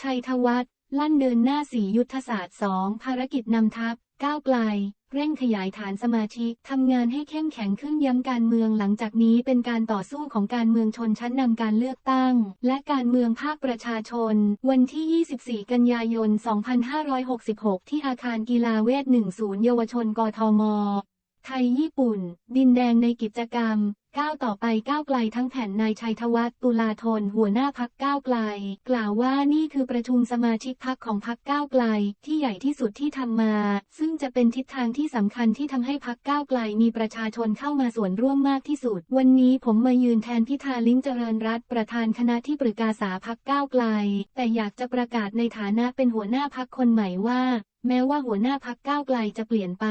ชัยธวัฒน์ลั่นเดินหน้าสียุทธศาสตร์2ภารกิจนำทัพ ก้าวไกล เร่งขยายฐานสมาชิกทำงานให้เข้มแข็งขึ้นย้ำการเมืองหลังจากนี้เป็นการต่อสู้ของการเมืองชนชั้นนำการเลือกตั้ง และการเมืองภาคประชาชน วันที่ 24 กันยายน 2566 ที่อาคารกีฬาเวท 10 เยาวชนกทมไทยญี่ปุ่น ดินแดงในกิจกรรม ก้าวต่อไปก้าวไกลทั้งแผ่นนายชัยธวัฒน์ตุลาธนหัวหน้าพักก้าวไกล กล่าวว่านี่คือประชุมสมาชิกพักของพักก้าวไกล ที่ใหญ่ที่สุดที่ทำมา ซึ่งจะเป็นทิศทางที่สำคัญที่ทำให้พักก้าวไกลมีประชาชนเข้ามาส่วนร่วมมากที่สุด วันนี้ผมมายืนแทนพิธาลิ้มเจริญรัตประธานคณะที่ปรึกษาพักก้าวไกล แต่อยากจะประกาศในฐานะเป็นหัวหน้าพักคนใหม่ว่า แม้ว่าหัวหน้าพักก้าวไกลจะเปลี่ยนไป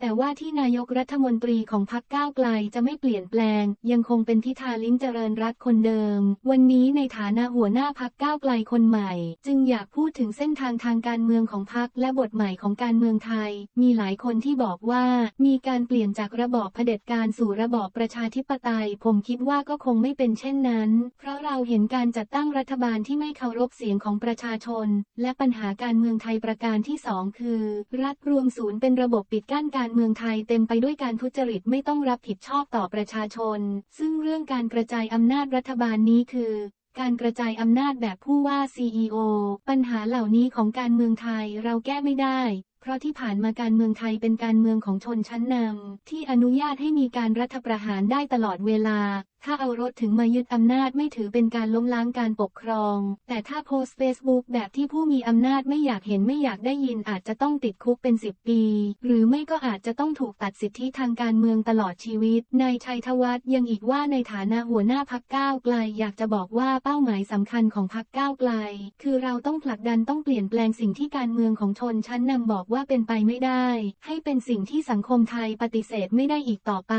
แต่ว่าที่นายกรัฐมนตรีของพักก้าวไกลจะไม่เปลี่ยนแปลง ยังคงเป็นพิธาลิ้มเจริญรัตคนเดิม วันนี้ในฐานะหัวหน้าพักก้าวไกลคนใหม่ จึงอยากพูดถึงเส้นทางทางการเมืองของพักและบทใหม่ของการเมืองไทย มีหลายคนที่บอกว่า มีการเปลี่ยนจากระบอบเผด็จการสู่ระบอบประชาธิปไตย ผมคิดว่าก็คงไม่เป็นเช่นนั้น เพราะเราเห็นการจัดตั้งรัฐบาลที่ไม่เคารพเสียงของประชาชน และปัญหาการเมืองไทยประการที่สองคือ รัฐรวมศูนย์เป็นระบบปิดกั้นการเมืองไทยเต็มไปด้วยการทุจริตไม่ต้องรับผิดชอบต่อประชาชน ซึ่งเรื่องการกระจายอำนาจรัฐบาลนี้คือการกระจายอำนาจแบบผู้ว่า CEO ปัญหาเหล่านี้ของการเมืองไทยเราแก้ไม่ได้ เพราะที่ผ่านมาการเมืองไทยเป็นการเมืองของชนชั้นนำที่อนุญาตให้มีการรัฐประหารได้ตลอดเวลาถ้าเอารถถึงมายึดอำนาจไม่ถือเป็นการล้มล้างการปกครอง แต่ถ้าโพสต์เฟซบุ๊กแบบที่ผู้มีอำนาจไม่อยากเห็นไม่อยากได้ยินอาจจะต้องติดคุกเป็น 10 ปี หรือไม่ก็อาจจะต้องถูกตัดสิทธิทางการเมืองตลอดชีวิต นายชัยธวัฒน์ยังอีกว่าในฐานะหัวหน้าพักก้าวไกล อยากจะบอกว่าเป้าหมายสำคัญของพักก้าวไกล คือเราต้องผลักดันต้องเปลี่ยนแปลงสิ่งที่การเมืองของชนชั้นนำบอกว่าเป็นไปไม่ได้ ให้เป็นสิ่งที่สังคมไทยปฏิเสธไม่ได้อีกต่อไป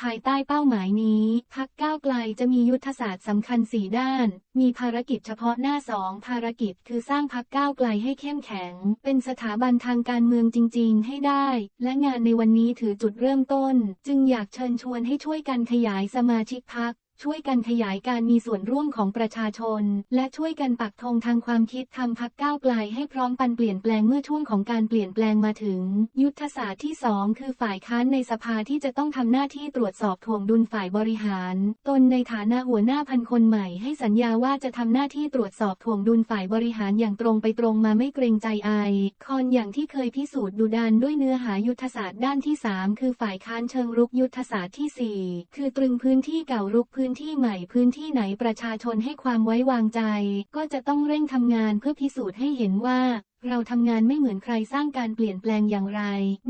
ภายใต้เป้าหมายนี้ ยจะมียุทธศาสตร์สำคัญ4ด้าน มีภารกิจเฉพาะหน้าสองภารกิจคือสร้างพักก้าวไกลให้เข้มแข็ง เป็นสถาบันทางการเมืองจริง ๆ ให้ได้ และงานในวันนี้ถือจุดเริ่มต้น จึงอยากเชิญชวนให้ช่วยกันขยายสมาชิกพัก ช่วยกันขยายการมีส่วนร่วมของประชาชน และช่วยกันปักธงทางความคิดทำพักก้าวไกลให้พร้อมปันเปลี่ยนแปลงเมื่อช่วงของการเปลี่ยนแปลงมาถึง ยุทธศาสตร์ที่ 2 คือฝ่ายค้านในสภาที่จะต้องทำหน้าที่ตรวจสอบถ่วงดุลฝ่ายบริหาร ตนในฐานะหัวหน้าพันคนใหม่ให้สัญญาว่าจะทำหน้าที่ตรวจสอบถ่วงดุลฝ่ายบริหารอย่างตรงไปตรงมาไม่เกรงใจไอคอนอย่างที่เคยพิสูจน์ดุดันด้วยเนื้อหายุทธศาสตร์ด้านที่ 3 คือฝ่ายค้านเชิงรุกยุทธศาสตร์ที่ 4 คือตรึงพื้นที่เก่ารุกพื้นนที่ใหม่พื้นที่ไหนประชาชนให้ความไว้วางใจ ก็จะต้องเร่งทำงานเพื่อพิสูจน์ให้เห็นว่า เราทำงานไม่เหมือนใครสร้างการเปลี่ยนแปลงอย่างไร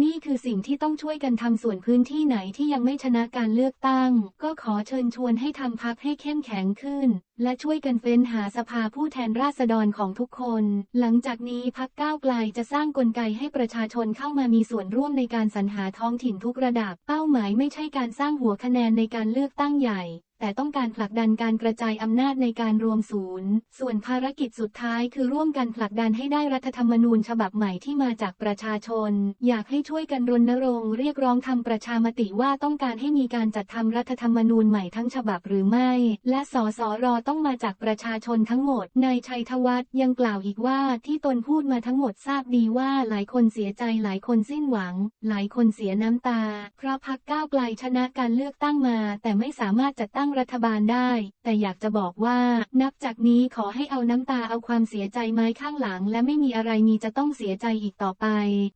นี่คือสิ่งที่ต้องช่วยกันทำส่วนพื้นที่ไหนที่ยังไม่ชนะการเลือกตั้ง ก็ขอเชิญชวนให้ทำพักให้เข้มแข็งขึ้น และช่วยกันเฟ้นหาสภาผู้แทนราษฎรของทุกคน หลังจากนี้พักก้าวไกลจะสร้างกลไกให้ประชาชนเข้ามามีส่วนร่วมในการสรรหาท้องถิ่นทุกระดับ เป้าหมายไม่ใช่การสร้างหัวคะแนนในการเลือกตั้งใหญ่ แต่ต้องการผลักดันการกระจายอำนาจในการรวมศูนย์ ส่วนภารกิจสุดท้ายคือร่วมกันผลักดันให้ได้รัฐธรรมนูญฉบับใหม่ที่มาจากประชาชน อยากให้ช่วยกันรณรงค์เรียกร้องทำประชามติว่าต้องการให้มีการจัดทำรัฐธรรมนูญใหม่ทั้งฉบับหรือไม่ และสสรต้องมาจากประชาชนทั้งหมด นายชัยธวัฒน์ยังกล่าวอีกว่าที่ตนพูดมาทั้งหมดทราบดีว่าหลายคนเสียใจหลายคนสิ้นหวัง หลายคนเสียน้ำตา เพราะพักก้าวไกลชนะการเลือกตั้งมา แต่ไม่สามารถจัดตั้งงรัฐบาลได้ แต่อยากจะบอกว่า นับจากนี้ขอให้เอาน้ำตาเอาความเสียใจไม้ข้างหลัง และไม่มีอะไรมีจะต้องเสียใจอีกต่อไป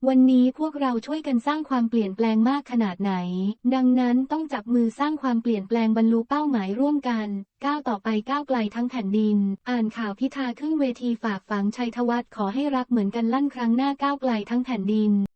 วันนี้พวกเราช่วยกันสร้างความเปลี่ยนแปลงมากขนาดไหน ดังนั้นต้องจับมือสร้างความเปลี่ยนแปลงบรรลุเป้าหมายร่วมกันก้าวต่อไปก้าวไกลทั้งแผ่นดิน อ่านข่าวพิธาขึ้นเวทีฝากฝังชัยธวัฒน์ขอให้รักเหมือนกันลั่นครั้งหน้าก้าวไกลทั้งแผ่นดิน